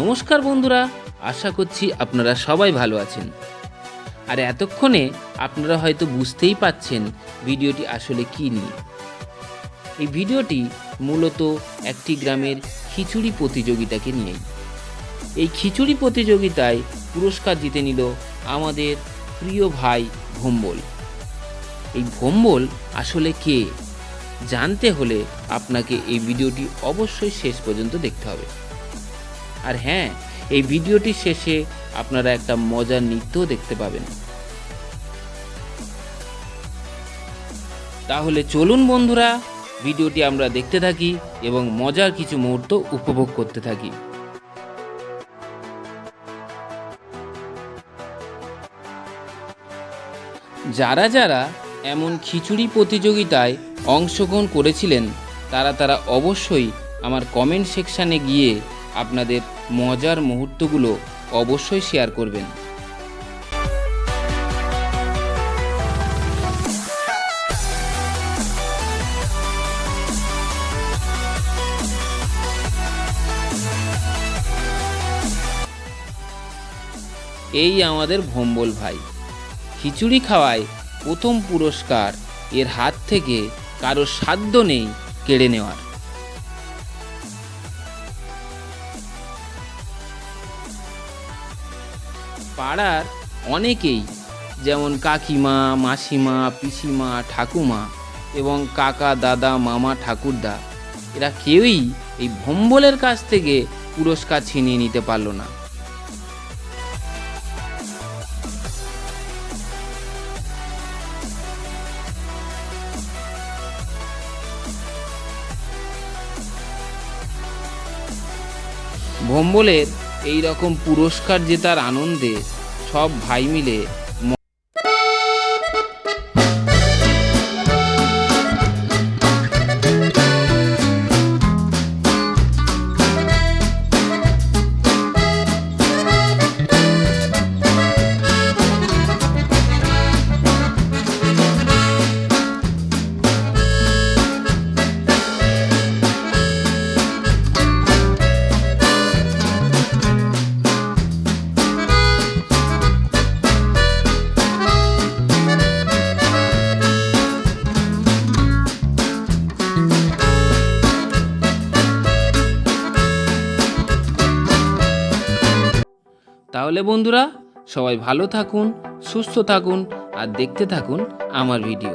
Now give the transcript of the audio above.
নমস্কার বন্ধুরা, আশা করছি আপনারা সবাই ভালো আছেন। আর এতক্ষণে আপনারা হয়তো বুঝতেই পাচ্ছেন ভিডিওটি আসলে কী নিয়ে। এই ভিডিওটি মূলত একটি গ্রামের খিচুড়ি প্রতিযোগিতাকে নিয়েই। এই খিচুড়ি প্রতিযোগিতায় পুরস্কার জিতে নিল আমাদের প্রিয় ভাই ভম্বল। এই ভম্বল আসলে কে? জানতে হলে আপনাকে এই ভিডিওটি অবশ্যই শেষ পর্যন্ত দেখতে হবে। আর হ্যাঁ এই ভিডিওটির শেষে আপনারা একটা মজার নৃত্যও দেখতে পাবেন। তাহলে চলুন বন্ধুরা, ভিডিওটি আমরা দেখতে থাকি এবং মজার কিছু মুহূর্ত উপভোগ করতে থাকি। যারা যারা এমন খিচুড়ি প্রতিযোগিতায় অংশগ্রহণ করেছিলেন, তারা তারা অবশ্যই আমার কমেন্ট সেকশানে গিয়ে আপনাদের মজার মুহূর্তগুলো অবশ্যই শেয়ার করবেন। এই আমাদের ভম্বল ভাই। খিচুড়ি খাওয়ায় প্রথম পুরস্কার এর হাত থেকে কারও সাধ্য নেই কেড়ে নেওয়ার। পাড়ার অনেকেই, যেমন কাকিমা, মাসিমা, পিসিমা, ঠাকুমা এবং কাকা, দাদা, মামা, ঠাকুরদা, এরা কেউই এই ভম্বলের কাছ থেকে পুরস্কার ছিনিয়ে নিতে পারল না। ভম্বলের এই রকম পুরস্কার জেতার আনন্দে সব ভাই মিলে তাহলে বন্ধুরা সবাই ভালো থাকুন সুস্থ থাকুন আর দেখতে থাকুন আমার ভিডিও।